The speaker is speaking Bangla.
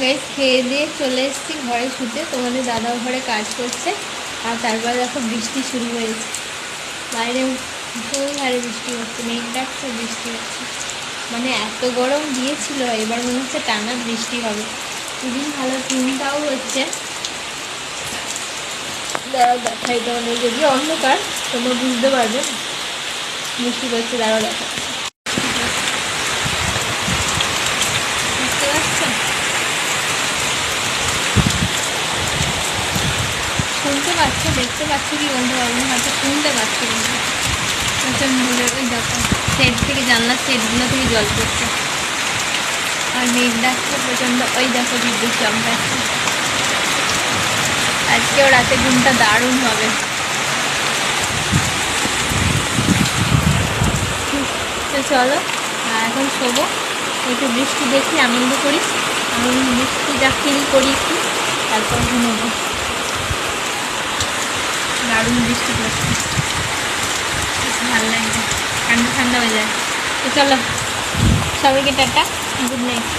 গাইস খেয়ে দিয়ে চলে এসেছি, ঘরে শুতে। তোমাদের দাদা ঘরে কাজ করছে। আর তারপর দেখো বৃষ্টি শুরু হয়েছে। বাইরে ভীষণ হারে বৃষ্টি হচ্ছে, মেঘ ডাকছে, বৃষ্টি হচ্ছে। মানে এত গরম দিয়েছিল, এবার মনে হচ্ছে টানা বৃষ্টি হবে। খুবই ভালো চিন্তাও হচ্ছে। দাঁড়াও, দেখাই তোমাদের। যদি অন্ধকার, তোমরা বুঝতে পারবে। বৃষ্টি করছে দাঁড়াও দেখা বুঝতে পারছ শুনতে পাচ্ছ দেখতে পাচ্ছ কি বলতে পারব হয়তো শুনতে পাচ্ছ কিন্তু। প্রচণ্ড সেট থেকে জানলার সেটগুলো থেকে জল পড়ছে। আর মেঘ ডাকছে প্রচণ্ড ওই দেখো বিদ্যুৎ চমকাচ্ছে। আজকেও রাতে ঘুমটা দারুণ হবে। তো চলো এখন শোবো, একটু বৃষ্টি দেখি, আনন্দ করি। আমি বৃষ্টিটা ফিল করি একটু, তারপর ঘুমোবো। দারুণ বৃষ্টি পড়ছে। ভালো লাগছে। ঠান্ডা ঠান্ডা হয়ে যায়। তো চলো, সবাইকে টাটা, গুড নাইট।